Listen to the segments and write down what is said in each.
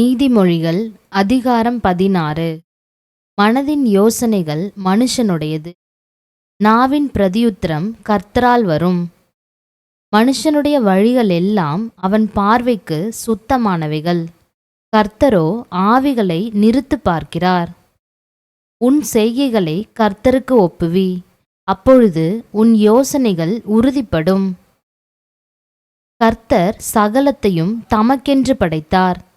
நீதிமொழிகள் அதிகாரம் பதினாறு. மனதின் யோசனைகள் மனுஷனுடையது. நாவின் பிரதியுத்திரம் கர்த்தரால் வரும். மனுஷனுடைய வழிகள் எல்லாம் அவன் பார்வைக்கு சுத்தமானவைகள். கர்த்தரோ ஆவிகளை நிறுத்து பார்க்கிறார். உன் செய்கைகளை கர்த்தருக்கு ஒப்புவி. அப்பொழுது உன் யோசனைகள் உறுதிப்படும். கர்த்தர் சகலத்தையும் தமக்கென்று படைத்தார்.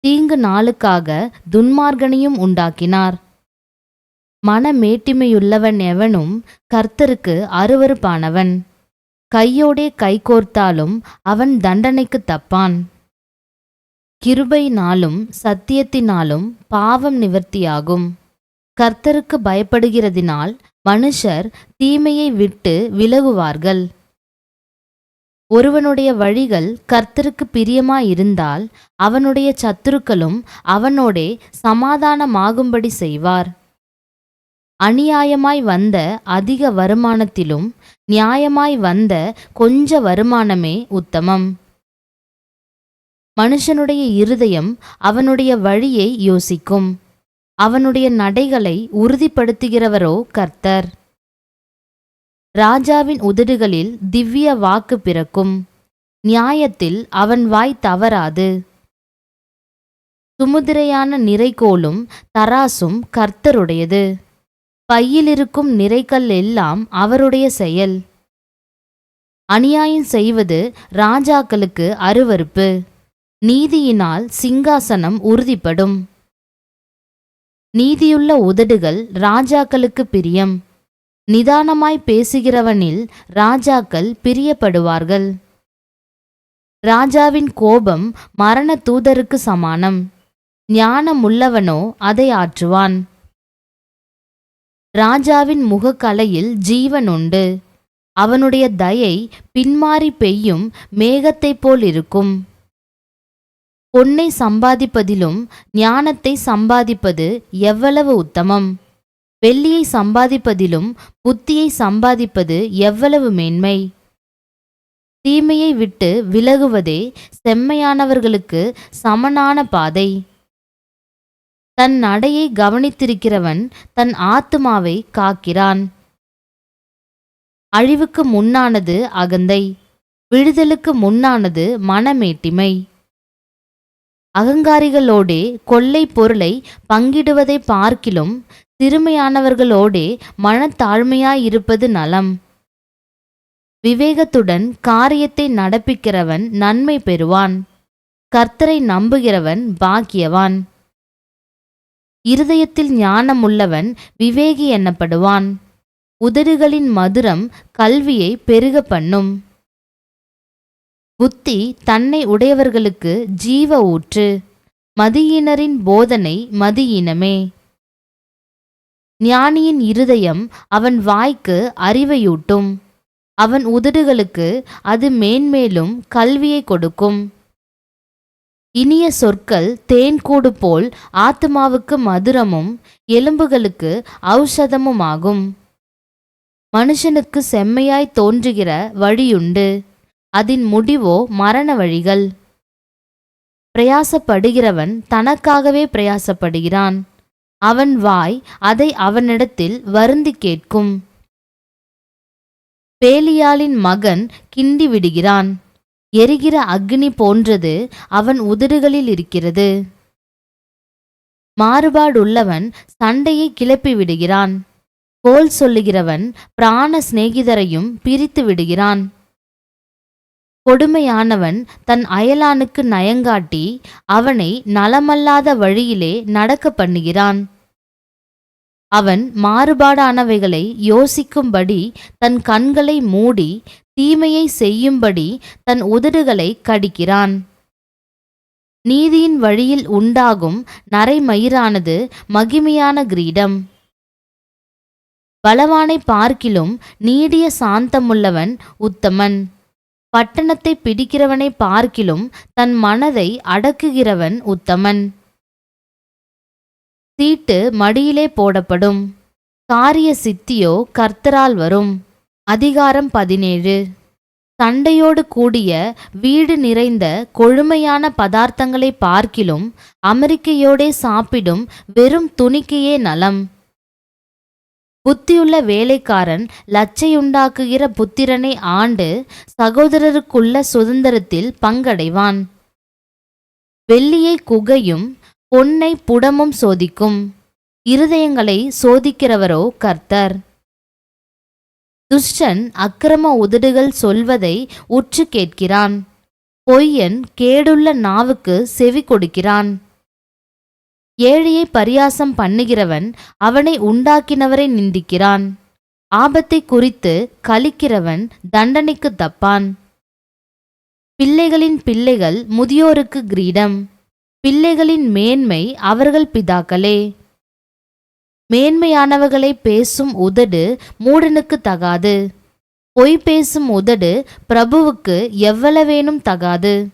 தீங்கு நாளுக்காக துன்மார்கனையும் உண்டாக்கினார். மனமேட்டிமையுள்ளவன் எவனும் கர்த்தருக்கு அருவருப்பானவன். கையோடே கைகோர்த்தாலும் அவன் தண்டனைக்கு தப்பான். கிருபையினாலும் சத்தியத்தினாலும் பாவம் நிவர்த்தியாகும். கர்த்தருக்கு பயப்படுகிறதினால் மனுஷர் தீமையை விட்டு விலகுவார்கள். ஒருவனுடைய வழிகள் கர்த்தருக்கு பிரியமாயிருந்தால் அவனுடைய சத்துருக்களும் அவனோடே சமாதானமாகும்படி செய்வார். அநியாயமாய் வந்த அதிக வருமானத்திலும் நியாயமாய் வந்த கொஞ்ச வருமானமே உத்தமம். மனுஷனுடைய இருதயம் அவனுடைய வழியை யோசிக்கும். அவனுடைய நடைகளை உறுதிப்படுத்துகிறவரோ கர்த்தர். ராஜாவின் உதடுகளில் திவ்ய வாக்கு பிறக்கும். நியாயத்தில் அவன் வாய் தவறாது. சுமுதிரையான நிறைகோலும் தராசும் கர்த்தருடையது. பையிலிருக்கும் நிறைக்கல் எல்லாம் அவருடைய செயல். அநியாயம் செய்வது ராஜாக்களுக்கு அருவருப்பு. நீதியினால் சிங்காசனம் உறுதிப்படும். நீதியுள்ள உதடுகள் ராஜாக்களுக்கு பிரியம். நிதானமாய் பேசுகிறவனில் ராஜாக்கள் பிரியப்படுவார்கள். ராஜாவின் கோபம் மரண தூதருக்கு சமானம். ஞானமுள்ளவனோ அதை ஆற்றுவான். ராஜாவின் முகக்கலையில் ஜீவன் உண்டு அவனுடைய தயை பின்மாறி பெய்யும் மேகத்தைப் போல் இருக்கும். பொன்னை சம்பாதிப்பதிலும் ஞானத்தை சம்பாதிப்பது எவ்வளவு உத்தமம். வெள்ளியை சம்பாதிப்பதிலும் புத்தியை சம்பாதிப்பது எவ்வளவு மேன்மை? தீமையை விட்டு விலகுவதே செம்மையானவர்களுக்கு சமனான பாதை. தன் நடையை கவனித்திருக்கிறவன் தன் ஆத்துமாவை காக்கிறான். அழிவுக்கு முன்னானது அகந்தை விடுதலுக்கு முன்னானது மனமேட்டிமை. அகங்காரிகளோடே கொள்ளை பொருளை பங்கிடுவதை பார்க்கிலும் சிறுமையானவர்களோடே மனத்தாழ்மையாயிருப்பது நலம். விவேகத்துடன் காரியத்தை நடப்பிக்கிறவன் நன்மை பெறுவான். கர்த்தரை நம்புகிறவன் பாக்கியவான். இருதயத்தில் ஞானமுள்ளவன் விவேகி எனப்படுவான் உதடுகளின் மதுரம் கல்வியை பெருக பண்ணும். புத்தி தன்னை உடையவர்களுக்கு ஜீவ ஊற்று. மதியினரின் போதனை மதியினமே. ஞானியின் இருதயம் அவன் வாய்க்கு அறிவையூட்டும். அவன் உதடுகளுக்கு அது மேன்மேலும் கல்வியை கொடுக்கும். இனிய சொற்கள் தேன்கூடு போல் ஆத்மாவுக்கு மதுரமும் எலும்புகளுக்கு ஔஷதமுமாகும். மனுஷனுக்கு செம்மையாய் தோன்றுகிற வழியுண்டு. அதன் முடிவோ மரண வழிகள். பிரயாசப்படுகிறவன் தனக்காகவே பிரயாசப்படுகிறான். அவன் வாய் அதை அவனிடத்தில் வருந்தி கேட்கும். பேலியாளின் மகன் கிண்டி விடுகிறான். எரிகிற அக்னி போன்றது அவன் உதடுகளில் இருக்கிறது. மாறுபாடுள்ளவன் சண்டையை கிளப்பி விடுகிறான். கோல் சொல்லுகிறவன் பிராண சிநேகிதரையும் பிரித்து விடுகிறான். கொடுமையானவன் தன் அயலானுக்கு நயங்காட்டி அவனை நலமல்லாத வழியிலே நடக்க பண்ணுகிறான். அவன் மாறுபாடானவைகளை யோசிக்கும்படி தன் கண்களை மூடி தீமையை செய்யும்படி தன் உதடுகளை கடிக்கிறான். நீதியின் வழியில் உண்டாகும் நரைமயிரானது மகிமையான கிரீடம். பலவானை பார்க்கிலும் நீடிய சாந்தமுள்ளவன் உத்தமன். பட்டணத்தை பிடிக்கிறவனை பார்க்கிலும் தன் மனதை அடக்குகிறவன் உத்தமன். சீட்டு மடியிலே போடப்படும். காரிய சித்தியோ கர்த்தரால் வரும். அதிகாரம் பதினேழு. சண்டையோடு கூடிய வீடு நிறைந்த கொழுமையான பதார்த்தங்களை பார்க்கிலும் அமெரிக்கையோடே சாப்பிடும் வெறும் துணிக்கையே நலம். புத்தியுள்ள வேலைக்காரன் லச்சையுண்டாக்குகிற புத்திரனை ஆண்டு சகோதரருக்குள்ள சுதந்திரத்தில் பங்கடைவான். வெள்ளியை குகையும் பொன்னை புடமும் சோதிக்கும். இருதயங்களை சோதிக்கிறவரோ கர்த்தர். துஷ்டன் அக்கிரம உதடுகள் சொல்வதை உற்று கேட்கிறான். பொய்யன் கேடுள்ள நாவுக்கு செவி கொடுக்கிறான். ஏழையை பரியாசம் பண்ணுகிறவன் அவனை உண்டாக்கினவரை நிந்திக்கிறான். ஆபத்தை குறித்து கலிக்கிறவன் தண்டனைக்கு தப்பான். பிள்ளைகளின் பிள்ளைகள் முதியோருக்கு கிரீடம். பிள்ளைகளின் மேன்மை அவர்கள் பிதாக்களே. மேன்மையானவர்களை பேசும் உதடு மூடனுக்கு தகாது. பொய் பேசும் உதடு பிரபுவுக்கு எவ்வளவேனும் தகாது.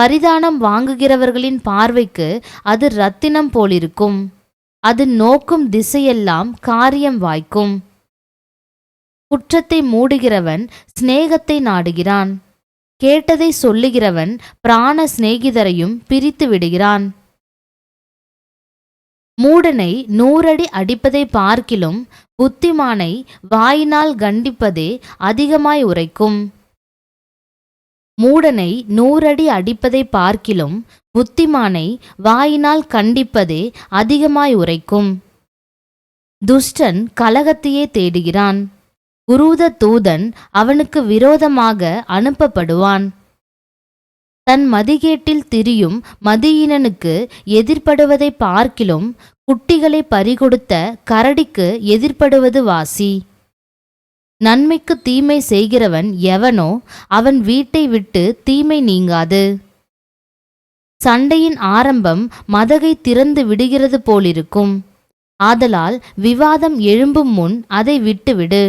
பரிதானம் வாங்குகிறவர்களின் பார்வைக்கு அது ரத்தினம் போலிருக்கும். அது நோக்கும் திசையெல்லாம் காரியம் வாய்க்கும். குற்றத்தை மூடுகிறவன் சிநேகத்தை நாடுகிறான். கேட்டதை சொல்லுகிறவன் பிராண சிநேகிதரையும் பிரித்து விடுகிறான். மூடனை நூறடி அடிப்பதை பார்க்கிலும் புத்திமானை வாயினால் கண்டிப்பதே அதிகமாய் உரைக்கும். மூடனை நூறடி அடிப்பதை பார்க்கிலும் புத்திமானை வாயினால் கண்டிப்பதே அதிகமாய் உரைக்கும். துஷ்டன் கலகத்தையே தேடுகிறான். குரூத தூதன் அவனுக்கு விரோதமாக அனுப்பப்படுவான். தன் மதிகேட்டில் திரியும் மதியினனுக்கு எதிர்ப்படுவதை பார்க்கிலும் குட்டிகளை பறிகொடுத்த கரடிக்கு எதிர்ப்படுவது வாசி. நன்மைக்கு தீமை செய்கிறவன் எவனோ அவன் வீட்டை விட்டு தீமை நீங்காது. சண்டையின் ஆரம்பம் மதகை திறந்து விடுகிறது போலிருக்கும். ஆதலால் விவாதம் எழும்பும் முன் அதை விட்டுவிடு.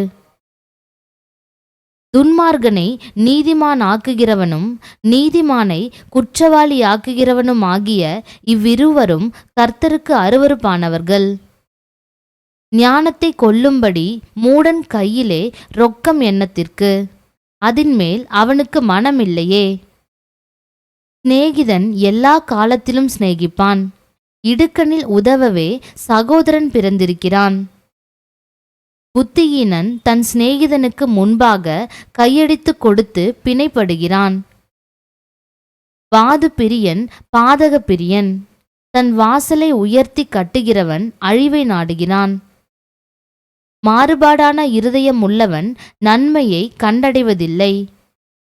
துன்மார்கனை நீதிமானாக்குகிறவனும் நீதிமானை குற்றவாளியாக்குகிறவனுமாகிய இவ்விருவரும் கர்த்தருக்கு அருவருப்பானவர்கள். ஞானத்தை கொல்லும்படி மூடன் கையிலே ரொக்கம் எண்ணத்திற்கு. அதின்மேல் அவனுக்கு மனமில்லையே. சிநேகிதன் எல்லா காலத்திலும் சிநேகிப்பான். இடுக்கனில் உதவவே சகோதரன் பிறந்திருக்கிறான். புத்தியீனன் தன் சிநேகிதனுக்கு முன்பாக கையடித்து கொடுத்து பிணைப்படுகிறான். வாது பிரியன் பாதக பிரியன். தன் வாசலை உயர்த்தி கட்டுகிறவன் அழிவை நாடுகிறான். மாறுபாடான இருதயம் உள்ளவன் நன்மையை கண்டடைவதில்லை.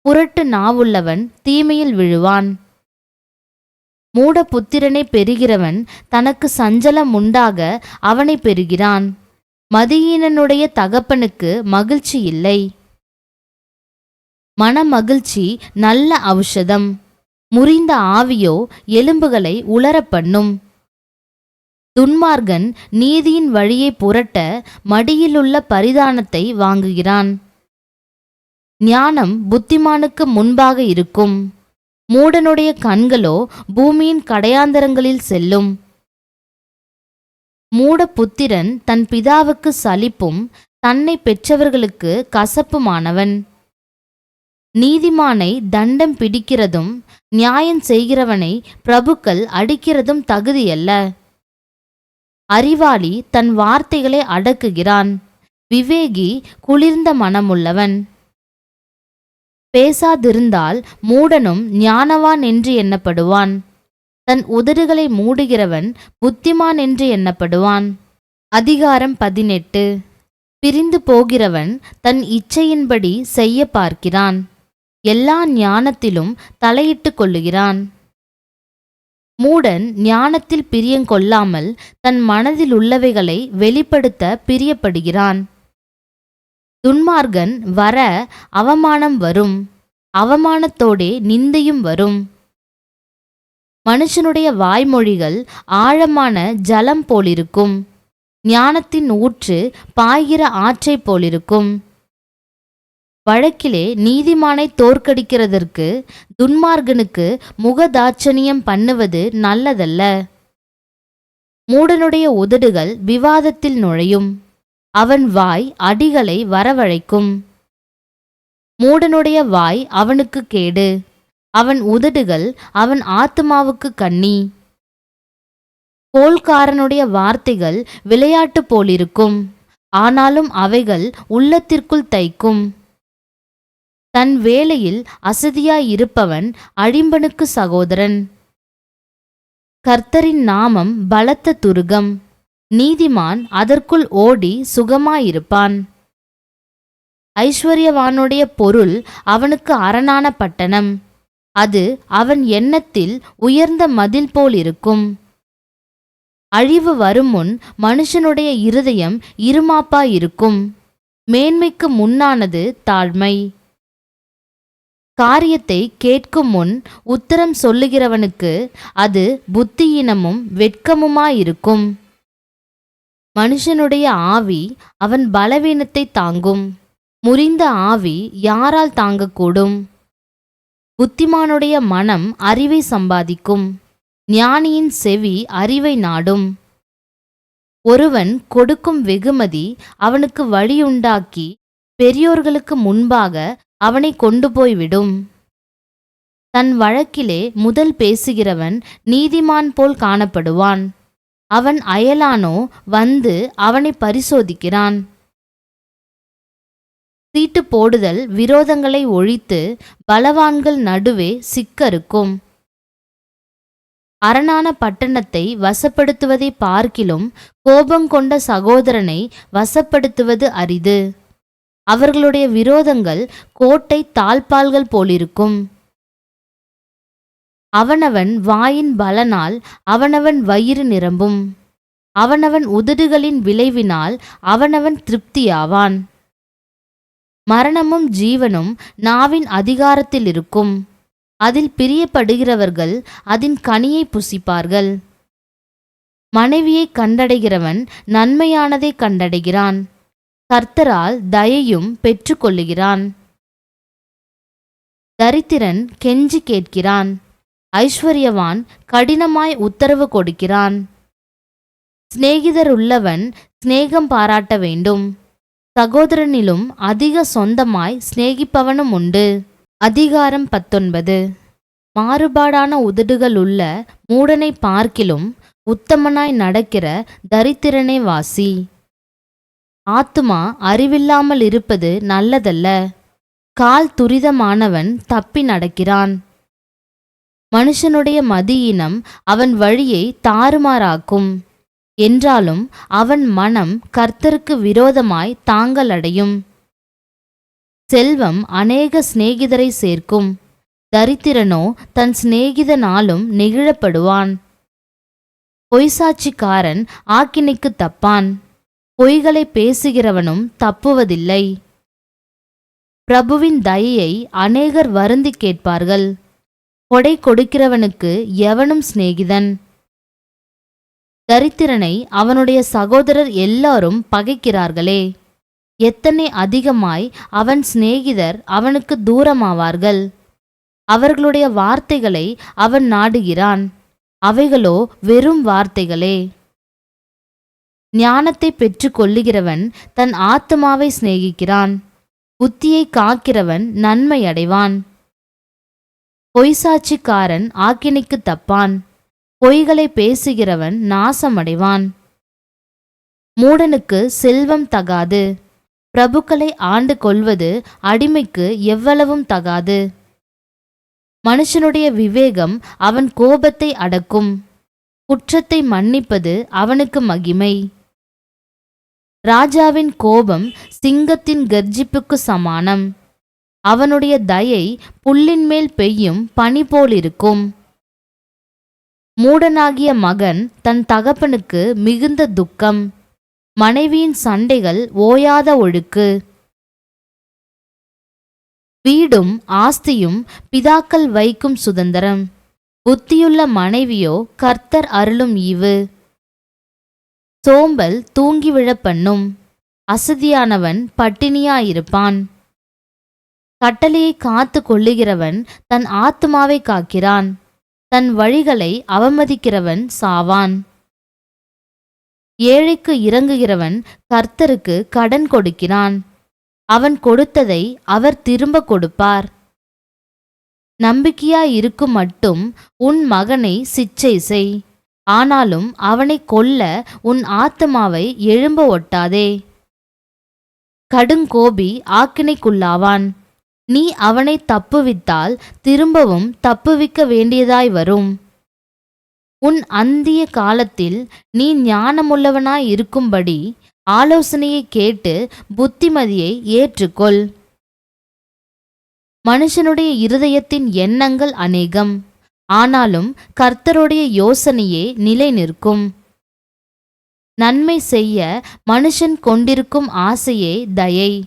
புரட்டு நாவுள்ளவன் தீமையில் விழுவான். மூட புத்திரனை பெறுகிறவன் தனக்கு சஞ்சலம் உண்டாக அவனை பெறுகிறான். மதியீனனுடைய தகப்பனுக்கு மகிழ்ச்சி இல்லை. மனமகிழ்ச்சி நல்ல ஔஷதம். முறிந்த ஆவியோ எலும்புகளை உலரப் துன்மார்கன் நீதியின் வழியை புரட்ட மடியிலுள்ள பரிதானத்தை வாங்குகிறான். ஞானம் புத்திமானுக்கு முன்பாக இருக்கும். மூடனுடைய கண்களோ பூமியின் கடையாந்தரங்களில் செல்லும். மூட புத்திரன் தன் பிதாவுக்கு சலிப்பும் தன்னை பெற்றவர்களுக்கு கசப்புமானவன். நீதிமானை தண்டம் பிடிக்கிறதும் நியாயம் செய்கிறவனை பிரபுக்கள் அடிக்கிறதும் தகுதியல்ல. அறிவாளி தன் வார்த்தைகளை அடக்குகிறான். விவேகி குளிர்ந்த மனமுள்ளவன். பேசாதிருந்தால் மூடனும் ஞானவான் என்று எண்ணப்படுவான். தன் உதடுகளை மூடுகிறவன் புத்திமான் என்று எண்ணப்படுவான். அதிகாரம் பதினெட்டு. பிரிந்து போகிறவன் தன் இச்சையின்படி செய்ய பார்க்கிறான். எல்லா ஞானத்திலும் தலையிட்டு கொள்ளுகிறான். மூடன் ஞானத்தில் பிரியங்கொள்ளாமல் தன் மனதில் உள்ளவைகளை வெளிப்படுத்த பிரியப்படுகிறான். துன்மார்கன் வர அவமானம் வரும். அவமானத்தோடே நிந்தையும் வரும். மனுஷனுடைய வாய்மொழிகள் ஆழமான ஜலம் போலிருக்கும். ஞானத்தின் ஊற்று பாய்கிற ஆற்றைப் போலிருக்கும். வழக்கிலே நீதிமானை தோற்கடிக்கிறதற்கு துன்மார்கனுக்கு முகதாட்சணியம் பண்ணுவது நல்லதல்ல. மூடனுடைய உதடுகள் விவாதத்தில் நுழையும். அவன் வாய் அடிகளை வரவழைக்கும். மூடனுடைய வாய் அவனுக்கு கேடு. அவன் உதடுகள் அவன் ஆத்மாவுக்கு கண்ணி. கோல்காரனுடைய வார்த்தைகள் விளையாட்டு போலிருக்கும். ஆனாலும் அவைகள் உள்ளத்திற்குள் தைக்கும். தன் வேலையில் அசதியாயிருப்பவன் அழிம்பனுக்கு சகோதரன். கர்த்தரின் நாமம் பலத்த துருகம். நீதிமான் அதற்குள் ஓடி சுகமாயிருப்பான். ஐஸ்வர்யவானுடைய பொருள் அவனுக்கு அரணான பட்டணம். அது அவன் எண்ணத்தில் உயர்ந்த மதில் போல் இருக்கும் அழிவு வருமுன் மனுஷனுடைய இருதயம் இருமாப்பாயிருக்கும். மேன்மைக்கு முன்னானது தாழ்மை. காரியத்தை கேட்கும் முன் உத்தரம் சொல்லுகிறவனுக்கு அது புத்தியீனமும் வெட்கமுமாயிருக்கும். மனுஷனுடைய ஆவி அவன் பலவீனத்தை தாங்கும். முறிந்த ஆவி யாரால் தாங்கக்கூடும்? புத்திமானுடைய மனம் அறிவை சம்பாதிக்கும். ஞானியின் செவி அறிவை நாடும். ஒருவன் கொடுக்கும் வெகுமதி அவனுக்கு வழியுண்டாக்கி பெரியோர்களுக்கு முன்பாக அவனை கொண்டு போய்விடும் தன் வழக்கிலே முதல் பேசுகிறவன் நீதிமான் போல் காணப்படுவான். அவன் அயலானோ வந்து அவனை பரிசோதிக்கிறான். சீட்டு போடுதல் விரோதங்களை ஒழித்து பலவான்கள் நடுவே சிக்கருக்கும். அரணான பட்டணத்தை வசப்படுத்துவதை பார்க்கிலும் கோபங்கொண்ட சகோதரனை வசப்படுத்துவது அரிது. அவர்களுடைய விரோதங்கள் கோட்டை தாழ்பால்கள் போலிருக்கும். அவனவன் வாயின் பலனால் அவனவன் வயிறு நிரம்பும். அவனவன் உதடுகளின் விளைவினால் அவனவன் திருப்தியாவான். மரணமும் ஜீவனும் நாவின் அதிகாரத்தில் இருக்கும். அதில் பிரியப்படுகிறவர்கள் அதன் கனியை புசிப்பார்கள். மனைவியை கண்டடைகிறவன் நன்மையானதை கண்டடைகிறான். கர்த்தரால் தயையும் பெற்றுக்கொள்ளுகிறான். தரித்திரன் கெஞ்சி கேட்கிறான். ஐஸ்வர்யவான் கடினமாய் உத்தரவு கொடுக்கிறான். சிநேகிதருள்ளவன் சிநேகம் பாராட்ட வேண்டும். சகோதரனிலும் அதிக சொந்தமாய் சிநேகிப்பவனும் உண்டு. அதிகாரம் பத்தொன்பது. மாறுபாடான உதடுகள் உள்ள மூடனை பார்க்கிலும் உத்தமனாய் நடக்கிற தரித்திரனை வாசி. ஆத்துமா அறிவில்லாமல் இருப்பது நல்லதல்ல. கால் துரிதமானவன் தப்பி நடக்கிறான். மனுஷனுடைய மதியினம் அவன் வழியை தாறுமாறாக்கும். என்றாலும் அவன் மனம் கர்த்தருக்கு விரோதமாய் தாங்கலடையும். செல்வம் அநேக சிநேகிதரை சேர்க்கும். தரித்திரனோ தன் சிநேகிதனாலும் நெகிழப்படுவான். பொய்சாட்சிக்காரன் ஆக்கினைக்கு தப்பான். பொய்களை பேசுகிறவனும் தப்புவதில்லை. பிரபுவின் தயையை அநேகர் வருந்தி கேட்பார்கள். கொடை கொடுக்கிறவனுக்கு எவனும் சிநேகிதன்? தரித்திரனை அவனுடைய சகோதரர் எல்லாரும் பகைக்கிறார்களே. எத்தனை அதிகமாய் அவன் சிநேகிதர் அவனுக்கு தூரமாவார்கள்? அவர்களுடைய வார்த்தைகளை அவன் நாடுகிறான். அவைகளோ வெறும் வார்த்தைகளே. ஞானத்தை பெற்று கொள்ளுகிறவன் தன் ஆத்மாவை சிநேகிக்கிறான். புத்தியை காக்கிறவன் நன்மை அடைவான் பொய்சாட்சிக்காரன் ஆக்கினைக்கு தப்பான். பொய்களை பேசுகிறவன் நாசமடைவான். மூடனுக்கு செல்வம் தகாது. பிரபுக்களை ஆண்டு கொள்வது அடிமைக்கு எவ்வளவும் தகாது. மனுஷனுடைய விவேகம் அவன் கோபத்தை அடக்கும். குற்றத்தை மன்னிப்பது அவனுக்கு மகிமை. ராஜாவின் கோபம் சிங்கத்தின் கர்ஜிப்புக்கு சமானம். அவனுடைய தயை புல்லின் மேல் பெய்யும் பனி போலிருக்கும். மூடனாகிய மகன் தன் தகப்பனுக்கு மிகுந்த துக்கம். மனைவியின் சண்டைகள் ஓயாத ஒழுக்கு. வீடும் ஆஸ்தியும் பிதாக்கள் வைக்கும் சுதந்திரம். புத்தியுள்ள மனைவியோ கர்த்தர் அருளும் ஈவு. சோம்பல் தூங்கி விழப்பண்ணும். அசதியானவன் பட்டினியாயிருப்பான். கட்டளையை காத்து கொள்ளுகிறவன் தன் ஆத்மாவை காக்கிறான். தன் வழிகளை அவமதிக்கிறவன் சாவான். ஏழைக்கு இறங்குகிறவன் கர்த்தருக்கு கடன் கொடுக்கிறான். அவன் கொடுத்ததை அவர் திரும்ப கொடுப்பார். நம்பிக்கையாய் இருக்கும் மட்டும் உன் மகனை சிச்சை செய். ஆனாலும் அவனை கொல்ல உன் ஆத்மாவை எழும்ப ஒட்டாதே. கடுங்கோபி ஆக்கினைக்குள்ளாவான். நீ அவனை தப்புவித்தால் திரும்பவும் தப்புவிக்க வேண்டியதாய் வரும். உன் அந்திய காலத்தில் நீ ஞானமுள்ளவனாய் இருக்கும்படி ஆலோசனையை கேட்டு புத்திமதியை ஏற்றுக்கொள். மனுஷனுடைய இருதயத்தின் எண்ணங்கள் அநேகம். ஆனாலும் கர்த்தருடைய யோசனையே நிலை நிற்கும் நன்மை செய்ய மனுஷன் கொண்டிருக்கும் ஆசையே தயை.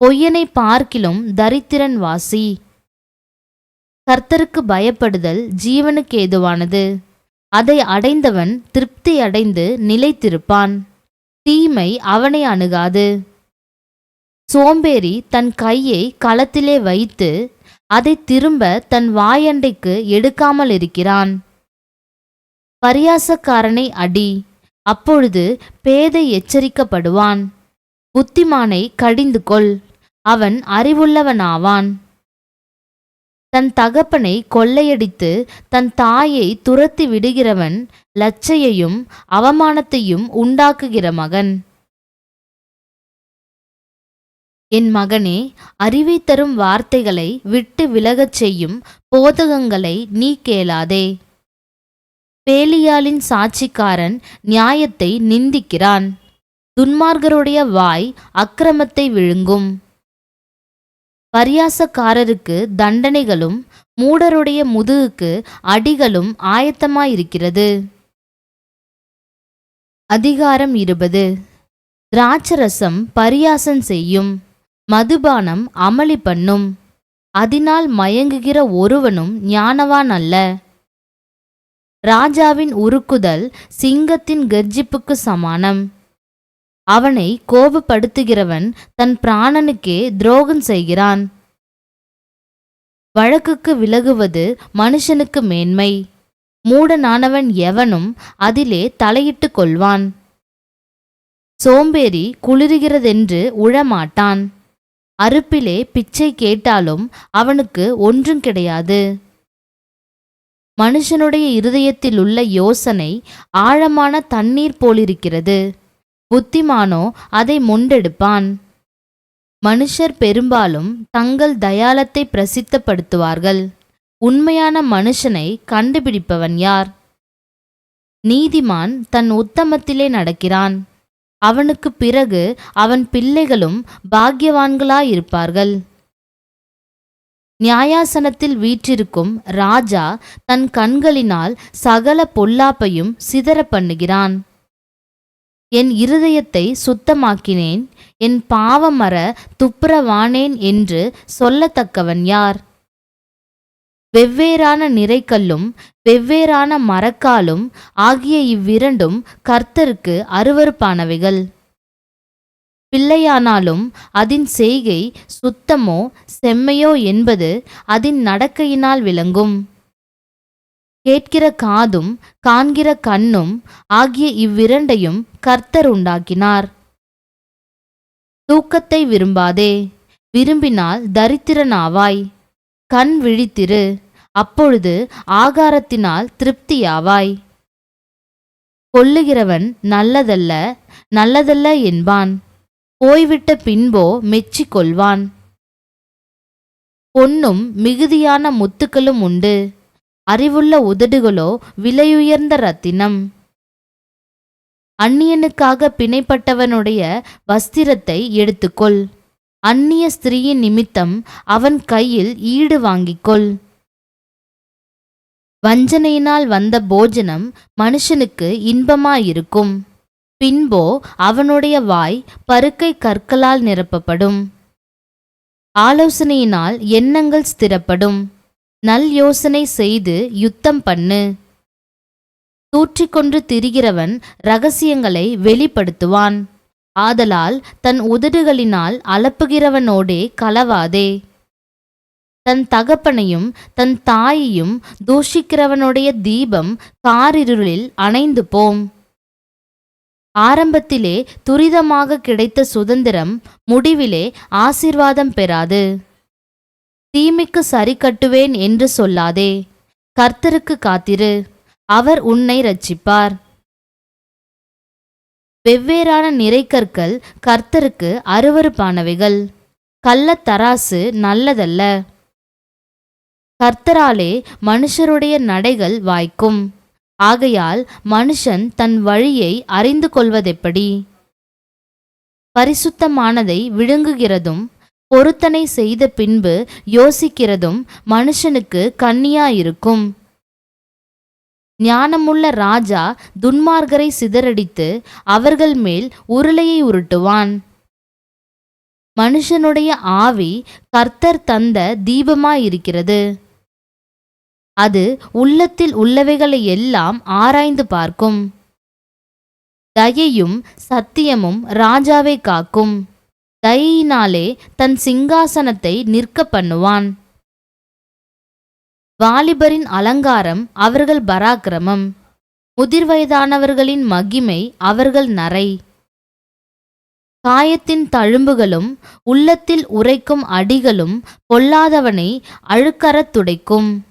பொய்யனை பார்க்கிலும் தரித்திரன் வாசி. கர்த்தருக்கு பயப்படுதல் ஜீவனுக்கு ஏதுவானது. அதை அடைந்தவன் திருப்தி அடைந்து நிலைத்திருப்பான். தீமை அவனை அணுகாது. சோம்பேறி தன் கையை களத்திலே வைத்து அதை திரும்ப தன் வாயண்டைக்கு எடுக்காமல் இருக்கிறான் பரியாசக்காரனை அடி. அப்பொழுது பேதை எச்சரிக்கப்படுவான். புத்திமானை கடிந்து கொள். அவன் அறிவுள்ளவனாவான். தன் தகப்பனை கொள்ளையடித்து தன் தாயை துரத்தி விடுகிறவன் லச்சையையும் அவமானத்தையும் உண்டாக்குகிற மகன். என் மகனே அறிவை தரும் வார்த்தைகளை விட்டு விலகச் செய்யும் போதகங்களை நீ கேளாதே. பேலியாளின் சாட்சிக்காரன் நியாயத்தை நிந்திக்கிறான். துன்மார்கருடைய வாய் அக்கிரமத்தை விழுங்கும். பரியாசக்காரருக்கு தண்டனைகளும் மூடருடைய முதுகுக்கு அடிகளும் ஆயத்தமாயிருக்கிறது. அதிகாரம் இருபது. திராட்சரசம் பரியாசம் செய்யும். மதுபானம் அமளி பண்ணும். அதனால் மயங்குகிற ஒருவனும் ஞானவான் அல்ல. ராஜாவின் உருக்குதல் சிங்கத்தின் கர்ஜிப்புக்கு சமானம். அவனை கோபப்படுத்துகிறவன் தன் பிராணனுக்கே துரோகம் செய்கிறான். வழக்குக்கு விலகுவது மனுஷனுக்கு மேன்மை. மூடனானவன் எவனும் அதிலே தலையிட்டு கொள்வான். சோம்பேறி குளிர்கிறதென்று உழமாட்டான். அறுப்பிலே பிச்சை கேட்டாலும் அவனுக்கு ஒன்றும் கிடையாது. மனுஷனுடைய இருதயத்தில் உள்ள யோசனை ஆழமான தண்ணீர் போலிருக்கிறது. புத்திமானோ அதை மொண்டெடுப்பான். மனுஷர் பெரும்பாலும் தங்கள் தயாளத்தை பிரசித்தப்படுத்துவார்கள். உண்மையான மனுஷனை கண்டுபிடிப்பவன் யார்? நீதிமான் தன் உத்தமத்திலே நடக்கிறான். அவனுக்கு பிறகு அவன் பிள்ளைகளும் பாக்கியவான்களாயிருப்பார்கள். நியாயாசனத்தில் வீற்றிருக்கும் ராஜா தன் கண்களினால் சகல பொல்லாப்பையும் சிதற பண்ணுகிறான் என் இருதயத்தை சுத்தமாக்கினேன் என் பாவமர துப்புரவானேன் என்று சொல்லத்தக்கவன் யார்? வெவ்வேறான நிறைக்கல்லும் வெவ்வேறான மரக்காலும் ஆகிய இவ்விரண்டும் கர்த்தருக்கு அருவருப்பானவைகள். பிள்ளையானாலும் அதன் செய்கை சுத்தமோ செம்மையோ என்பது அதன் நடக்கையினால் விளங்கும். கேட்கிற காதும் காண்கிற கண்ணும் ஆகிய இவ்விரண்டையும் கர்த்தர் உண்டாக்கினார். தூக்கத்தை விரும்பாதே விரும்பினால் தரித்திரனாவாய் கண் விழித்திரு. அப்பொழுது ஆகாரத்தினால் திருப்தியாவாய். கொல்லுகிறவன் நல்லதல்ல நல்லதல்ல என்பான். போய்விட்ட பின்போ மெச்சிக் கொள்வான் பொன்னும் மிகுதியான முத்துக்களும் உண்டு. அறிவுள்ள உதடுகளோ விலையுயர்ந்த ரத்தினம். அந்நியனுக்காக பிணைப்பட்டவனுடைய வஸ்திரத்தை எடுத்துக்கொள். அந்நிய ஸ்திரீயின் நிமித்தம் அவன் கையில் ஈடு வாங்கிக்கொள். வஞ்சனையினால் வந்த போஜனம் மனுஷனுக்கு இன்பமாயிருக்கும். பின்போ அவனுடைய வாய் பருக்கை கற்களால் நிரப்பப்படும். ஆலோசனையினால் எண்ணங்கள் ஸ்திரப்படும். நல் யோசனை செய்து யுத்தம் பண்ணு. தூற்றிக்கொண்டு திரிகிறவன் ரகசியங்களை வெளிப்படுத்துவான். ஆதலால் தன் உதடுகளினால் அலப்புகிறவனோடே கலவாதே. தன் தகப்பனையும் தன் தாயையும் தூஷிக்கிறவனுடைய தீபம் காரிருளில் அணைந்து போம் ஆரம்பத்திலே துரிதமாக கிடைத்த சுதந்திரம் முடிவிலே ஆசீர்வாதம் பெறாது. தீமைக்கு சரி கட்டுவேன் என்று சொல்லாதே. கர்த்தருக்கு காத்திரு. அவர் உன்னை ரட்சிப்பார் வெவ்வேறான நிறைக்கற்கள் கர்த்தருக்கு அருவருப்பானவைகள். கள்ளத்தராசு நல்லதல்ல. கர்த்தராலே மனுஷருடைய நடைகள் வாய்க்கும். ஆகையால் மனுஷன் தன் வழியை அறிந்து கொள்வதெப்படி? பரிசுத்தமானதை விழுங்குகிறதும் பொருத்தனை செய்த பின்பு யோசிக்கிறதும் மனுஷனுக்கு கண்ணியாயிருக்கும். ஞானமுள்ள ராஜா துன்மார்கரை சிதறடித்து அவர்கள் மேல் உருளையை உருட்டுவான். மனுஷனுடைய ஆவி கர்த்தர் தந்த தீபமாயிருக்கிறது. அது உள்ளத்தில் உள்ளவைகளை எல்லாம் ஆராய்ந்து பார்க்கும். தயையும் சத்தியமும் ராஜாவை காக்கும். தயினாலே தன் சிங்காசனத்தை நிற்க பண்ணுவான். வாலிபரின் அலங்காரம் அவர்கள் பராக்கிரமம். முதிர்வயதானவர்களின் மகிமை அவர்கள் நரை. காயத்தின் தழும்புகளும் உள்ளத்தில் உரைக்கும் அடிகளும் பொல்லாதவனை அழுக்கறத் துடைக்கும்.